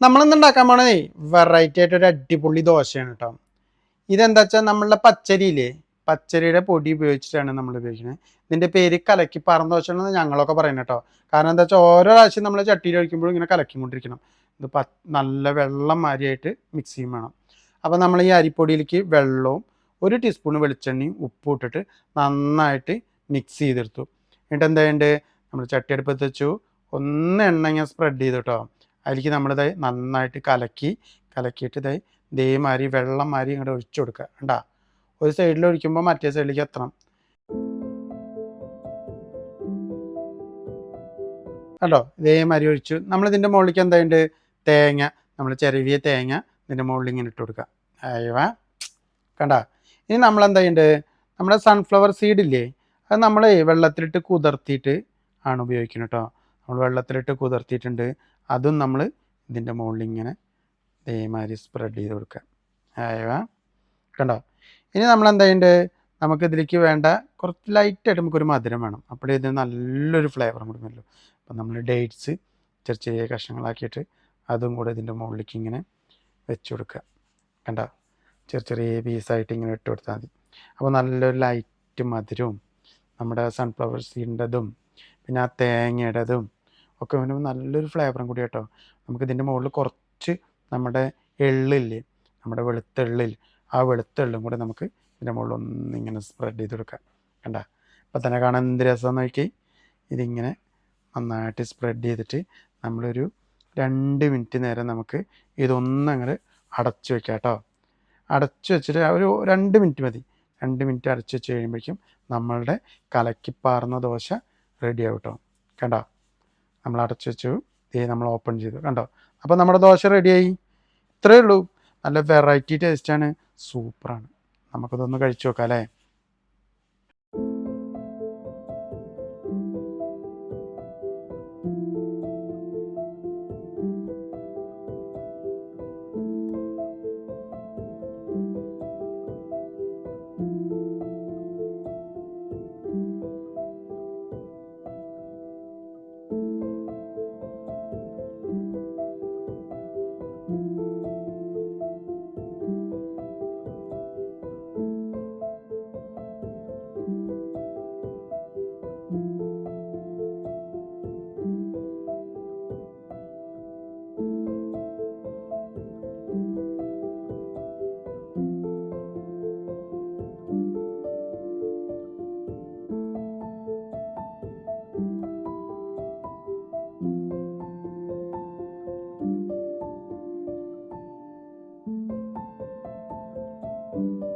നമ്മളിന്ന് ഉണ്ടാക്കാൻ പോണതേ? വെറൈറ്റി ആയിട്ട് ഒരു അടിപൊളി ദോശയാണ് കേട്ടോ ഇതെന്താ വെച്ചാൽ നമ്മളുടെ പച്ചരിയില്ലേ? പച്ചരിയുടെ പൊടി ഉപയോഗിച്ചിട്ടാണ് നമ്മൾ ഉപയോഗിക്കുന്നത്. ഇതിന്റെ പേര് കലക്കി പറന്ന ദോശ എന്ന് ഞങ്ങളൊക്കെ പറയുന്നത് കേട്ടോ കാരണം എന്താ വെച്ചാൽ ഓരോ പ്രാവശ്യം നമ്മൾ ചട്ടിയിൽ ഒഴിക്കുമ്പോഴും ഇങ്ങനെ കലക്കിക്കൊണ്ടിരിക്കണം. ഇത് പ നല്ല വെള്ളം മാരിയായിട്ട് മിക്സ് ചെയ്യും വേണം. അപ്പോൾ നമ്മൾ ഈ അരിപ്പൊടിയിലേക്ക് വെള്ളവും ഒരു ടീസ്പൂൺ വെളിച്ചെണ്ണയും ഉപ്പും ഇട്ടിട്ട് നന്നായിട്ട് മിക്സ് ചെയ്തെടുത്തു. എന്നിട്ട് എന്താ വേണ്ടത് നമ്മൾ ചട്ടി അടുപ്പത്ത് വെച്ചു. ഒന്ന് എണ്ണ ഇങ്ങനെ സ്പ്രെഡ് ചെയ്തു കേട്ടോ അതിലേക്ക് നമ്മളിത് നന്നായിട്ട് കലക്കി കലക്കിയിട്ട് ഇതായി ഇതേമാതിരി വെള്ളം മാതിരി ഇങ്ങോട്ട് ഒഴിച്ചു കൊടുക്കുക കണ്ടാ? ഒരു സൈഡിൽ ഒഴിക്കുമ്പോൾ മറ്റേ സൈഡിലേക്ക് എത്തണം. കണ്ടോ? ഇതേമാതിരി ഒഴിച്ചു. നമ്മളിതിന്റെ മുകളിലേക്ക് എന്തായുണ്ട് തേങ്ങ. നമ്മൾ ചെറിയ തേങ്ങ ഇതിന്റെ മുകളിൽ ഇങ്ങനെ ഇട്ട് കൊടുക്കുക അയവ കണ്ട? ഇനി നമ്മൾ എന്താ ചെയ്യണ്ടത് നമ്മുടെ സൺഫ്ലവർ സീഡില്ലേ അത് നമ്മൾ വെള്ളത്തിലിട്ട് കുതിർത്തിയിട്ട് ആണ് ഉപയോഗിക്കുന്നത് കേട്ടോ നമ്മൾ വെള്ളത്തിലിട്ട് കുതിർത്തിയിട്ടുണ്ട്. അതും നമ്മൾ ഇതിന്റെ മുകളിൽ ഇങ്ങനെ ഇതേമാതിരി സ്പ്രെഡ് ചെയ്ത് കൊടുക്കുക. അയവ കണ്ടോ? ഇനി നമ്മൾ എന്താ ചെയ്യേണ്ടത് നമുക്ക് ഇതിലേക്ക് വേണ്ട കുറച്ച് ലൈറ്റായിട്ട് നമുക്കൊരു മധുരം വേണം. അപ്പോഴേ ഇതിന് നല്ലൊരു ഫ്ലേവർ കൊടുക്കുമല്ലോ അപ്പം നമ്മൾ ഡേറ്റ്സ് ചെറിയ ചെറിയ കഷ്ണങ്ങളാക്കിയിട്ട് അതും കൂടെ ഇതിന്റെ മുകളിലേക്ക് ഇങ്ങനെ വെച്ച് കൊടുക്കുക. കണ്ട? ചെറിയ ചെറിയ പീസായിട്ട് ഇങ്ങനെ ഇട്ട് കൊടുത്താൽ മതി. അപ്പോൾ നല്ലൊരു ലൈറ്റ് മധുരവും നമ്മുടെ സൺഫ്ലവർ സീഡിന്റെതും പിന്നെ ആ തേങ്ങയുടേതും ഒക്കെ വരുമ്പോൾ നല്ലൊരു ഫ്ലേവറും കൂടി കേട്ടോ നമുക്ക് ഇതിന്റെ മുകളിൽ കുറച്ച് നമ്മുടെ എള്ളില്ലേ നമ്മുടെ വെളുത്തെള്ളിൽ ആ വെളുത്തെള്ളും കൂടെ നമുക്ക് ഇതിന്റെ മുകളിൽ ഒന്നിങ്ങനെ സ്പ്രെഡ് ചെയ്ത് കൊടുക്കാം. കണ്ട? അപ്പം തന്നെ കാണാൻ എന്ത് രസം നോക്കി. ഇതിങ്ങനെ നന്നായിട്ട് സ്പ്രെഡ് ചെയ്തിട്ട് നമ്മളൊരു രണ്ട് മിനിറ്റ് നേരം നമുക്ക് ഇതൊന്നങ്ങോട്ട് അടച്ചു വെക്കാം കേട്ടോ. അടച്ചു വെച്ചിട്ട് ഒരു രണ്ട് മിനിറ്റ് മതി. രണ്ട് മിനിറ്റ് അടച്ചു വെച്ച് കഴിയുമ്പോഴേക്കും നമ്മളുടെ കലക്കിപ്പാർന്ന ദോശ റെഡി ആവും കേട്ടോ. കണ്ടോ? നമ്മൾ അടച്ചു വെച്ചു ദേ നമ്മൾ ഓപ്പൺ ചെയ്തു. കണ്ടോ? അപ്പോൾ നമ്മുടെ ദോശ റെഡിയായി ഇത്രയേ ഉള്ളൂ. നല്ല വെറൈറ്റി ടേസ്റ്റാണ് സൂപ്പറാണ് നമുക്കതൊന്ന് കഴിച്ചു നോക്കാം അല്ലേ? you